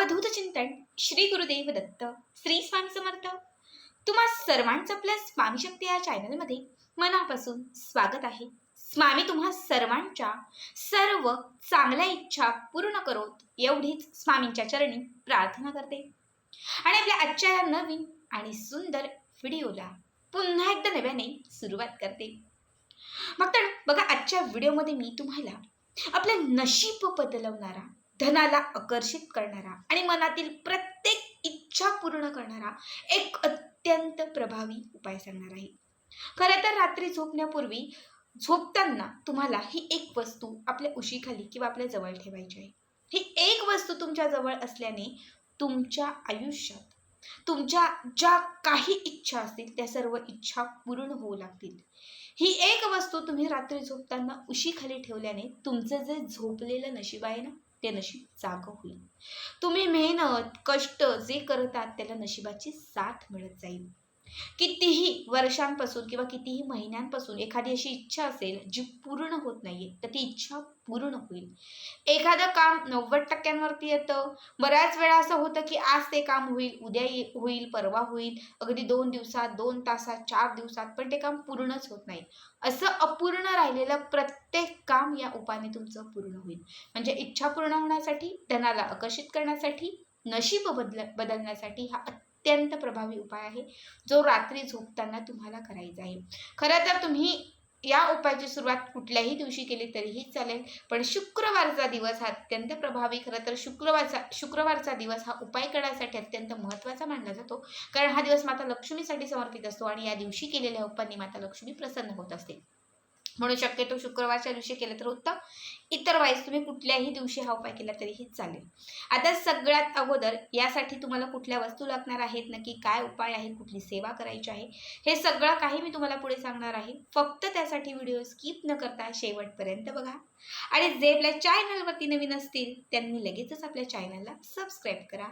अवधूत चिंतन श्री गुरुदेव दत्त श्री स्वामी समर्थ. तुम्हा सर्वांचं आपल्या स्वामी शक्ती या चॅनलमध्ये मनापासून स्वागत आहे. स्वामी तुम्हा सर्वांच्या सर्व चांगल्या इच्छा पूर्ण करोत एवढीच स्वामींच्या चरणी प्रार्थना करते. आणि आपल्या आजच्या या नवीन आणि सुंदर व्हिडिओला पुन्हा एकदा नव्याने सुरुवात करते. मग तर बघा आजच्या व्हिडिओमध्ये मी तुम्हाला आपलं नशीब बदलवणारा धनाला आकर्षित करणारा आणि मनातील प्रत्येक इच्छा पूर्ण करणारा एक अत्यंत प्रभावी उपाय सांगणार आहे. खरं तर रात्री झोपण्यापूर्वी झोपताना तुम्हाला ही एक वस्तू आपल्या उशीखाली किंवा आपल्या जवळ ठेवायची आहे. ही एक वस्तू तुमच्या जवळ असल्याने तुमच्या आयुष्यात तुमच्या ज्या काही इच्छा असतील त्या सर्व इच्छा पूर्ण होऊ लागतील. ही एक वस्तू तुम्ही रात्री झोपताना उशीखाली ठेवल्याने तुमचं जे झोपलेलं नशीब आहे ना ते नशीब जागं होईल. तुम्ही मेहनत कष्ट जे करतात त्याला नशिबाची साथ मिळत जाईल. कितीही वर्षांपासून किंवा कितीही महिन्यांपासून एखादी अशी इच्छा असेल जी पूर्ण होत नाहीये तर ती इच्छा पूर्ण होईल. एखादं काम नव्वद टक्क्यांवरती येतं. बऱ्याच वेळा असं होतं की आज ते काम होईल उद्या ये होईल परवा होईल अगदी दोन दिवसात दोन तासात चार दिवसात पण ते काम पूर्णच होत नाही. असं अपूर्ण राहिलेलं प्रत्येक काम या उपाने तुमचं पूर्ण होईल. म्हणजे इच्छा पूर्ण होण्यासाठी धनाला आकर्षित करण्यासाठी नशीब बदल बदलण्यासाठी हा अत्यंत प्रभावी उपाय आहे जो रात्री झोपताना तुम्हाला करायचा आहे. खरं तर तुम्ही या उपायाची सुरुवात कुठल्याही दिवशी केली तरीही चालेल पण शुक्रवारचा दिवस हा अत्यंत प्रभावी खरं तर शुक्रवारचा शुक्रवारचा दिवस हा उपाय करण्यासाठी अत्यंत महत्त्वाचा मानला जातो. कारण हा दिवस माता लक्ष्मीसाठी समर्पित असतो आणि या दिवशी केलेल्या उपायांनी माता लक्ष्मी प्रसन्न होत असते. म्हणून शक्यतो शुक्रवारच्या दिवशी केलं तर उत्तम. इतर वाईज तुम्ही कुठल्याही दिवशी हा उपाय केला तरीही चालेल. आता सगळ्यात अगोदर यासाठी तुम्हाला कुठल्या वस्तू लागणार आहेत नक्की काय उपाय आहे कुठली सेवा करायची आहे हे सगळं काही मी तुम्हाला पुढे सांगणार आहे. फक्त त्यासाठी व्हिडिओ स्किप न करता शेवटपर्यंत बघा. आणि जे आपल्या चॅनलवरती नवीन असतील त्यांनी लगेचच आपल्या चॅनलला सबस्क्राईब करा.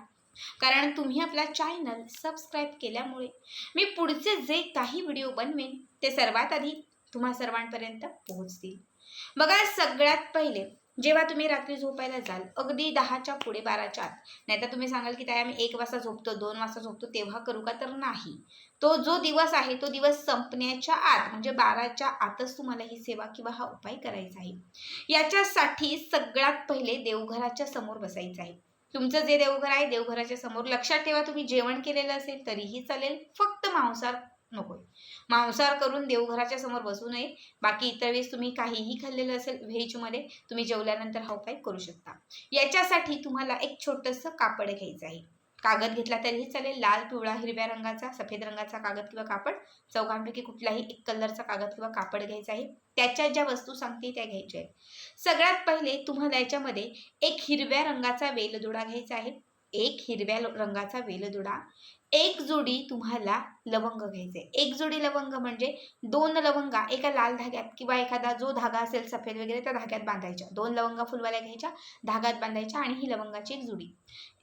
कारण तुम्ही आपला चॅनल सबस्क्राईब केल्यामुळे मी पुढचे जे काही व्हिडिओ बनवेन ते सर्वात आधी तुम्हा सर्वांपर्यंत पोहोचतील. बघा सगळ्यात पहिले जेव्हा तुम्ही रात्री झोपायला जाल अगदी दहाच्या पुढे बाराच्या आत नाहीतर तुम्ही सांगाल की ताई आम्ही एक वाजता झोपतो दोन वाजता झोपतो तेव्हा करू का? तर नाही. तो जो दिवस आहे तो दिवस संपण्याच्या आत म्हणजे बाराच्या आतच तुम्हाला ही सेवा किंवा हा उपाय करायचा आहे. याच्यासाठी सगळ्यात पहिले देवघराच्या समोर बसायचं आहे. तुमचं जे देवघर आहे देवघराच्या समोर लक्षात ठेवा तुम्ही जेवण केलेलं असेल तरीही चालेल. फक्त मांसाहार नकोय. मांसाहार करून देवघराच्या समोर बसू नये. बाकी इतर वेळेस तुम्ही काहीही खाल्लेलं असेल व्हेजमध्ये तुम्ही जेवल्यानंतर हा उपाय करू शकता. याच्यासाठी तुम्हाला एक छोटंसं कापड घ्यायचं आहे. कागद घेतला तरीही चालेल. लाल पिवळा हिरव्या रंगाचा सफेद रंगाचा कागद किंवा कापड. चौघांपैकी कुठलाही एक कलरचा कागद किंवा कापड घ्यायचा आहे. त्याच्या ज्या वस्तू सांगते त्या घ्यायच्या आहेत. सगळ्यात पहिले तुम्हाला याच्यामध्ये एक हिरव्या रंगाचा वेलदोडा घ्यायचा आहे. एक हिरव्या रंगाचा वेलदोडा. एक जोडी तुम्हाला लवंग घ्यायचे एक जोडी लवंग म्हणजे दोन लवंगा एका लाल धाग्यात किंवा एखादा जो धागा असेल सफेद वगैरे त्या धाग्यात बांधायच्या दोन लवंगा फुलवाल्या घ्यायच्या धाग्यात बांधायच्या आणि ही लवंगाची एक जोडी.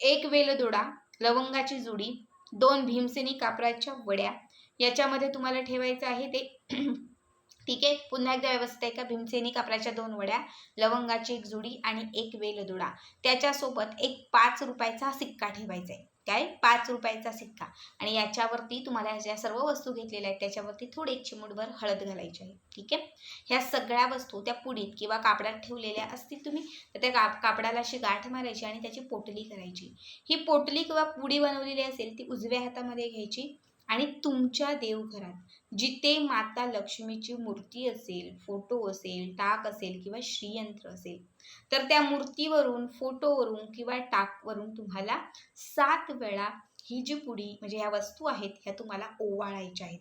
एक वेलदोडा लवंगाची जोडी दोन भीमसेनी कापराच्या वड्या याच्यामध्ये तुम्हाला ठेवायचं आहे ते. ठीक आहे? पुन्हा एकदा व्यवस्थित आहे का? भीमसेनी कापराच्या दोन वड्या लवंगाची एक जुडी आणि एक वेलदोडा. त्याच्यासोबत एक पाच रुपयाचा सिक्का ठेवायचा आहे काय? पाच रुपयाचा सिक्का. आणि याच्यावरती तुम्हाला ज्या सर्व वस्तू घेतलेल्या आहेत त्याच्यावरती थोडी एक चिमूटभर हळद घालायची आहे. ठीक आहे? ह्या सगळ्या वस्तू त्या पुडीत किंवा कापडात ठेवलेल्या असतील तुम्ही तर त्या काप कापडाला अशी गाठ मारायची आणि त्याची पोटली करायची. ही पोटली किंवा पुडी बनवलेली असेल ती उजव्या हातामध्ये घ्यायची. आणि तुमच्या देवघरात जिथे माता लक्ष्मीची मूर्ती असेल फोटो असेल टाक असेल किंवा श्रीयंत्र असेल तर त्या मूर्तीवरून फोटोवरून किंवा टाकवरून तुम्हाला सात वेळा ही जी पुडी म्हणजे ह्या वस्तू आहेत ह्या तुम्हाला ओवाळायच्या आहेत.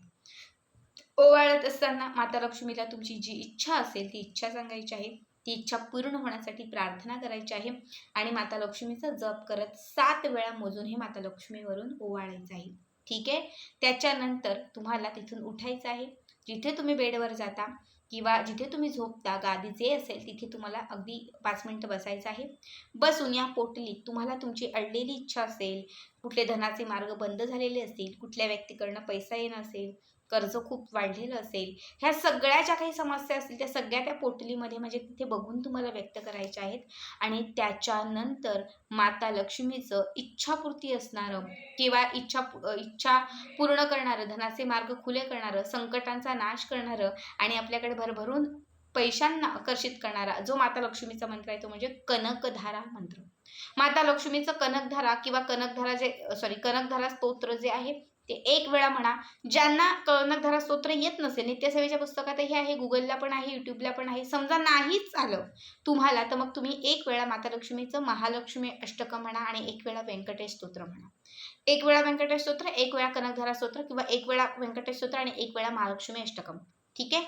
ओवाळत असताना माता लक्ष्मीला तुमची जी इच्छा असेल ती इच्छा सांगायची आहे. ती इच्छा पूर्ण होण्यासाठी प्रार्थना करायची आहे आणि माता लक्ष्मीचा जप करत सात वेळा मोजून हे माता लक्ष्मीवरून ओवाळायचं आहे. ठीक आहे? त्याच्यानंतर तुम्हाला तिथून उठायचं आहे. जिथे तुम्ही बेडवर जाता किंवा जिथे तुम्ही झोपता गादी जे असेल तिथे तुम्हाला अगदी पाच मिनटं बसायचं आहे. बसून या पोटलीत तुम्हाला तुमची अडलेली इच्छा असेल कुठले धनाचे मार्ग बंद झालेले असतील कुठल्या व्यक्तीकडनं पैसा येणं असेल कर्ज खूप वाढलेलं असेल ह्या सगळ्या ज्या काही समस्या असतील त्या सगळ्या त्या पोटलीमध्ये म्हणजे तिथे बघून तुम्हाला व्यक्त करायच्या आहेत. आणि त्याच्यानंतर माता लक्ष्मीचं इच्छापूर्ती असणारं किंवा इच्छा इच्छा पूर्ण करणारं धनाचे मार्ग खुले करणारं संकटांचा नाश करणारं आणि आपल्याकडे भरभरून पैशांना आकर्षित करणारा जो माता लक्ष्मीचा मंत्र आहे तो म्हणजे कनकधारा मंत्र. माता लक्ष्मीचं कनकधारा किंवा कनकधारा जे सॉरी कनकधारा स्तोत्र जे आहे ते एक वेळा म्हणा. ज्यांना कनकधारा स्तोत्र येत नसेल नित्यसेवेच्या पुस्तकातही आहे गुगलला पण आहे युट्यूबला पण आहे. समजा नाहीच आलं तुम्हाला तर मग तुम्ही एक वेळा माता लक्ष्मीचं महालक्ष्मी अष्टक म्हणा आणि एक वेळा व्यंकटेश स्तोत्र म्हणा. एक वेळा व्यंकटेश स्तोत्र एक वेळा कनकधारा स्तोत्र किंवा एक वेळा व्यंकटेश स्तोत्र आणि एक वेळा महालक्ष्मी अष्टकम ठीक आहे?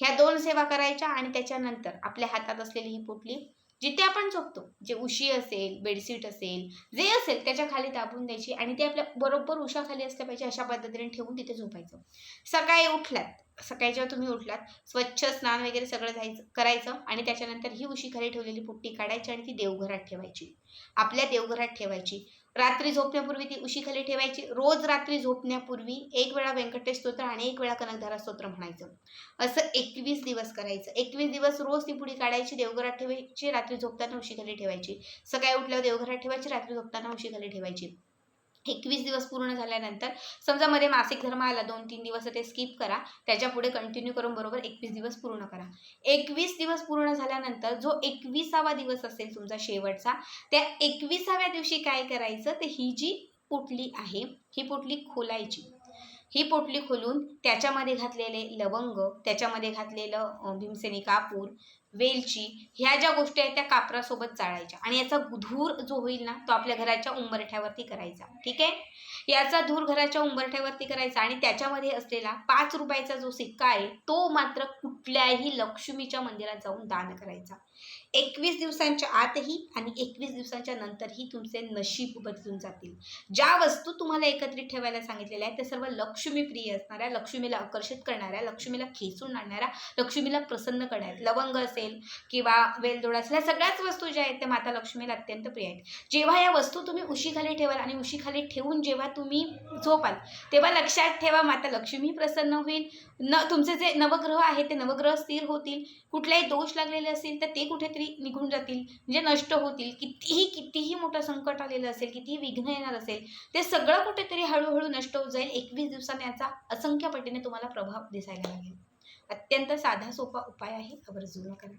ह्या दोन सेवा करायच्या आणि त्याच्यानंतर आपल्या हातात असलेली ही पोटली जिथे आपण झोपतो जे उशी असेल बेडशीट असेल जे असेल त्याच्याखाली दाबून द्यायची आणि ते आपल्या बरोबर उशाखाली असल्या पाहिजे अशा पद्धतीने ठेवून तिथे झोपायचं. सकाळी उठल्यात सकाळी जेव्हा तुम्ही उठलात स्वच्छ स्नान वगैरे सगळं जायचं करायचं आणि त्याच्यानंतर ही उशी खाली ठेवलेली पुट्टी काढायची आणि ती देवघरात ठेवायची. आपल्या देवघरात ठेवायची. रात्री झोपण्यापूर्वी ती उशीखाली ठेवायची. रोज रात्री झोपण्यापूर्वी एक वेळा व्यंकटेश स्तोत्र आणि एक वेळा कनकधारा स्तोत्र म्हणायचं. असं एकवीस दिवस करायचं. एकवीस दिवस रोज ती पुढी काढायची देवघरात ठेवायची रात्री झोपताना उशीखाली ठेवायची. सकाळी उठल्यावर देवघरात ठेवायची रात्री झोपताना उशीखाली ठेवायची. एकवीस दिवस पूर्ण झाल्यानंतर समजा मध्ये मासिक धर्म आला दोन तीन दिवस ते स्किप करा. त्याच्या पुढे कंटिन्यू करून बरोबर एकवीस दिवस पूर्ण करा. एकवीस दिवस पूर्ण झाल्यानंतर जो एकविसावा दिवस असेल तुमचा शेवटचा त्या एकविसाव्या दिवशी काय करायचं? तर ही जी पोटली आहे ही पोटली खोलायची. ही पोटली खोलून त्याच्यामध्ये घातलेले लवंग त्याच्यामध्ये घातलेलं भीमसेनी कापूर वेलची ह्या ज्या गोष्टी आहेत त्या कापरासोबत चाळायच्या. आणि याचा धूर जो होईल ना तो आपल्या घराच्या उंबरठ्यावरती करायचा. ठीक आहे? याचा धूर घराच्या उंबरठ्यावरती करायचा आणि त्याच्यामध्ये असलेला पाच रुपयाचा जो सिक्का आहे तो मात्र कुठल्याही लक्ष्मीच्या मंदिरात जाऊन दान करायचा. एकवीस दिवसांच्या आतही आणि एकवीस दिवसांच्या नंतरही तुमचे नशीब बदलून जातील. ज्या वस्तू तुम्हाला एकत्रित ठेवायला सांगितलेल्या आहेत त्या सर्व लक्ष्मीप्रिय असणाऱ्या लक्ष्मीला आकर्षित करणाऱ्या लक्ष्मीला खेचून आणणाऱ्या लक्ष्मीला प्रसन्न करणाऱ्या लवंग असेल किंवा वेलदोडा असेल या सगळ्याच वस्तू ज्या आहेत त्या माता लक्ष्मीला अत्यंत प्रिय आहेत. जेव्हा या वस्तू तुम्ही उशीखाली ठेवाल आणि उशीखाली ठेवून जेव्हा तुम्ही झोपाल तेव्हा लक्षात ठेवा माता लक्ष्मी प्रसन्न होईल. न तुमचे जे नवग्रह आहेत ते नवग्रह स्थिर होतील. कुठलाही दोष लागलेले असतील तर ते कुठेतरी निघून जातील. म्हणजे नष्ट होतील. कितीही कितीही मोठं संकट आलेलं असेल कितीही विघ्न येणार असेल ते सगळं कुठेतरी हळूहळू नष्ट होत जाईल. एकवीस दिवसाने याचा असंख्य पटीने तुम्हाला प्रभाव दिसायला लागेल. अत्यंत साधा सोपा उपाय आहे आवर्जून करा.